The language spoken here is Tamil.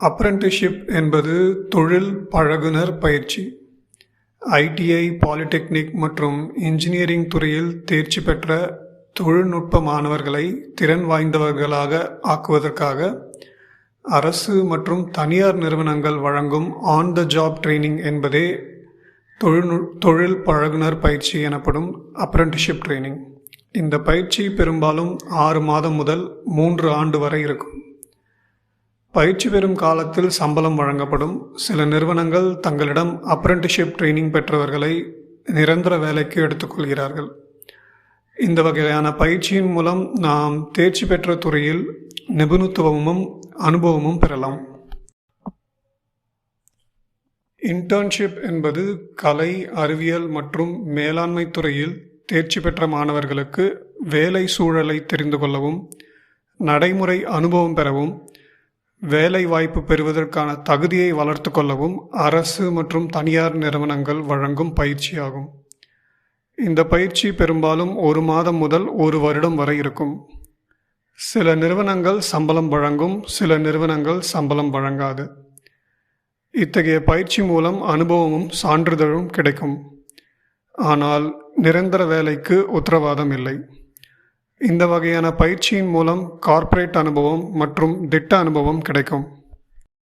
அப்ரெண்டிஸ்ஷிப் என்பது தொழில் பழகுனர் பயிற்சி. ஐடிஐ பாலிடெக்னிக் மற்றும் இன்ஜினியரிங் துறையில் தேர்ச்சி பெற்ற தொழில்நுட்ப மாணவர்களை திறன் வாய்ந்தவர்களாக ஆக்குவதற்காக அரசு மற்றும் தனியார் நிறுவனங்கள் வழங்கும் ஆன் த ஜாப் ட்ரைனிங் என்பதே தொழில்நு தொழில் பழகுனர் பயிற்சி எனப்படும் அப்ரெண்டிஸ்ஷிப் ட்ரைனிங் இந்த பயிற்சி பெரும்பாலும் ஆறு மாதம் முதல் மூன்று ஆண்டு வரை இருக்கும். பயிற்சி பெறும் காலத்தில் சம்பளம் வழங்கப்படும். சில நிறுவனங்கள் தங்களிடம் அப்ரெண்டிஸ்ஷிப் ட்ரைனிங் பெற்றவர்களை நிரந்தர வேலைக்கு எடுத்துக்கொள்கிறார்கள் இந்த வகையான பயிற்சியின் மூலம் நாம் தேர்ச்சி பெற்ற துறையில் நிபுணத்துவமும் அனுபவமும் பெறலாம். இன்டர்ன்ஷிப் என்பது கலை அறிவியல் மற்றும் மேலாண்மை துறையில் தேர்ச்சி பெற்ற மாணவர்களுக்கு வேலை சூழலை தெரிந்து கொள்ளவும் நடைமுறை அனுபவம் பெறவும் வேலை வாய்ப்பு பெறுவதற்கான தகுதியை வளர்த்து கொள்ளவும் அரசு மற்றும் தனியார் நிறுவனங்கள் வழங்கும் பயிற்சியாகும். இந்த பயிற்சி பெரும்பாலும் ஒரு மாதம் முதல் ஒரு வருடம் வரை இருக்கும். சில நிறுவனங்கள் சம்பளம் வழங்கும் சில நிறுவனங்கள் சம்பளம் வழங்காது. இத்தகைய பயிற்சி மூலம் அனுபவமும் சான்றிதழும் கிடைக்கும். ஆனால் நிரந்தர வேலைக்கு உத்தரவாதம் இல்லை. இந்த வகையான பயிற்சியின் மூலம் கார்ப்பரேட் அனுபவம் மற்றும் திட்ட அனுபவம் கிடைக்கும்.